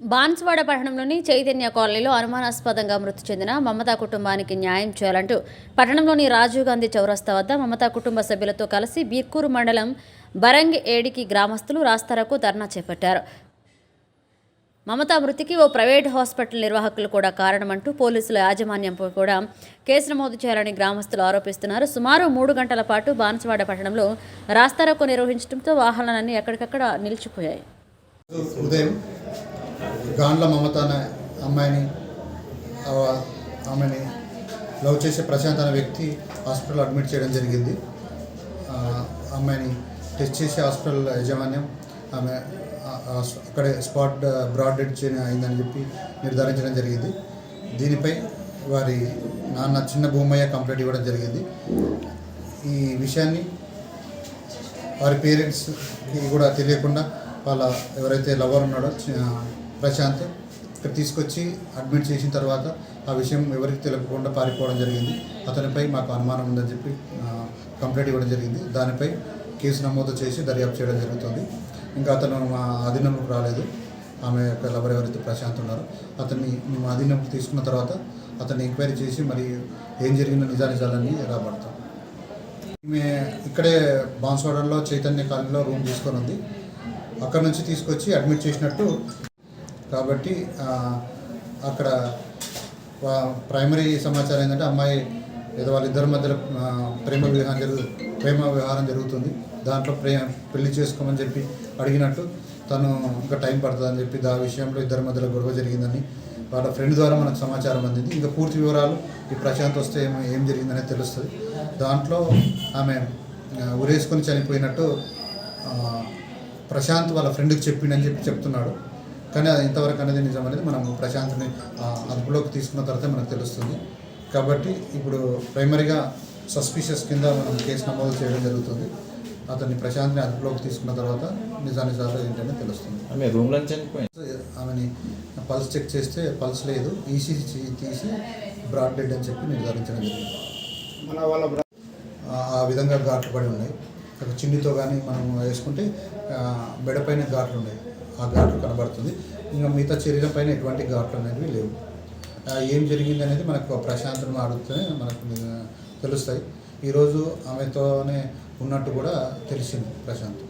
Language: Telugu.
బాన్స్వాడ పట్టణంలోని చైతన్య కాలనీలో అనుమానాస్పదంగా మృతి చెందిన మమతా కుటుంబానికి న్యాయం చేయాలంటూ పట్టణంలోని రాజీవ్ గాంధీ చౌరస్తా వద్ద మమతా కుటుంబ సభ్యులతో కలిసి బీర్కూరు మండలం బరంగ్ ఏడికి గ్రామస్తులు రాస్తారకు ధర్నా చేపట్టారు. మమతా మృతికి ఓ ప్రైవేట్ హాస్పిటల్ నిర్వాహకులు కూడా కారణమంటూ పోలీసుల యాజమాన్యంపై కూడా కేసు నమోదు చేయాలని గ్రామస్తులు ఆరోపిస్తున్నారు. సుమారు మూడు గంటల పాటు బాన్స్వాడ పట్టణంలో రాస్తారోకో నిర్వహించడంతో వాహనాలన్నీ ఎక్కడికక్కడ నిలిచిపోయాయి. ఉదయం గాండ్ల మమత అనే అమ్మాయిని ఆమెని లవ్ చేసే ప్రశాంత్ అనే వ్యక్తి హాస్పిటల్ అడ్మిట్ చేయడం జరిగింది. అమ్మాయిని టెస్ట్ చేసే హాస్పిటల్ యాజమాన్యం ఆమె అక్కడే స్పాట్ బ్రాడ్ డెడ్ చే అయిందని చెప్పి నిర్ధారించడం జరిగింది. దీనిపై వారి నాన్న చిన్న భూమయ్య కంప్లైంట్ ఇవ్వడం జరిగింది. ఈ విషయాన్ని వారి పేరెంట్స్కి కూడా తెలియకుండా వాళ్ళ ఎవరైతే లవర్ ఉన్నాడో ప్రశాంత్. ఇక్కడ తీసుకొచ్చి అడ్మిట్ చేసిన తర్వాత ఆ విషయం ఎవరికి తెలియకుండా పారిపోవడం జరిగింది. అతనిపై మాకు అనుమానం ఉందని చెప్పి కంప్లైంట్ ఇవ్వడం జరిగింది. దానిపై కేసు నమోదు చేసి దర్యాప్తు చేయడం జరుగుతుంది. ఇంకా అతను మా అధీనంలోకి రాలేదు. ఆమె యొక్క లవర్ ఎవరైతే ప్రశాంత్ ఉన్నారో అతన్ని మేము అధీనంలోకి తీసుకున్న తర్వాత అతన్ని ఎంక్వైరీ చేసి మరి ఏం జరిగిన నిజానిజాలన్నీ రాబడతాం. ఈమె ఇక్కడే బాన్స్వాడలో చైతన్య కాలనీలో రూమ్ తీసుకొని ఉంది. అక్కడ నుంచి తీసుకొచ్చి అడ్మిట్ చేసినట్టు కాబట్టి అక్కడ వా- ప్రైమరీ సమాచారం ఏంటంటే అమ్మాయి ఏదో వాళ్ళిద్దరి మధ్యలో ప్రేమ వివాహం జరుగు ప్రేమ వ్యవహారం జరుగుతుంది. దాంట్లో ప్రే పెళ్ళి చేసుకోమని చెప్పి అడిగినట్టు తను ఇంకా టైం పడుతుందని చెప్పి దా విషయంలో ఇద్దరి మధ్యలో గొడవ జరిగిందని వాళ్ళ ఫ్రెండ్ ద్వారా మనకు సమాచారం అందింది. ఇంకా పూర్తి వివరాలు ఈ ప్రశాంత్ వస్తే ఏమో ఏం జరిగిందనేది తెలుస్తుంది. దాంట్లో ఆమె ఉరేసుకొని చనిపోయినట్టు ప్రశాంత్ వాళ్ళ ఫ్రెండ్కి చెప్పిండని చెప్పి చెప్తున్నాడు. కానీ అది ఎంతవరకు అనేది నిజం అనేది మనం ప్రశాంత్ని అదుపులోకి తీసుకున్న తర్వాత మనకు తెలుస్తుంది. కాబట్టి ఇప్పుడు ప్రైమరీగా సస్పిషియస్ కింద మనం కేసు నమోదు చేయడం జరుగుతుంది. అతన్ని ప్రశాంత్ని అదుపులోకి తీసుకున్న తర్వాత నిజానిజాలు ఏంటనే తెలుస్తుంది. రూమ్లో ఆమెని పల్స్ చెక్ చేస్తే పల్స్ లేదు ఈసీజీ తీసి బ్రాడ్ డెడ్ అని చెప్పి నిర్ధారించడం జరిగింది. ఆ- ఆ విధంగా ఘాట్లు పడి ఉన్నాయి. ఒక చిన్నితో కానీ మనం వేసుకుంటే ఆ, మెడపైన ఘాట్లు ఉన్నాయి. ఆ ఘాటు కనబడుతుంది. ఇంకా మిగతా శరీరం పైన ఎటువంటి ఘాట్లు అనేవి లేవు. ఏం జరిగింది అనేది మనకు ప్రశాంతం అడుగుతూనే మనకు తెలుస్తాయి. ఈరోజు ఆమెతోనే ఉన్నట్టు కూడా తెలిసింది ప్రశాంత్.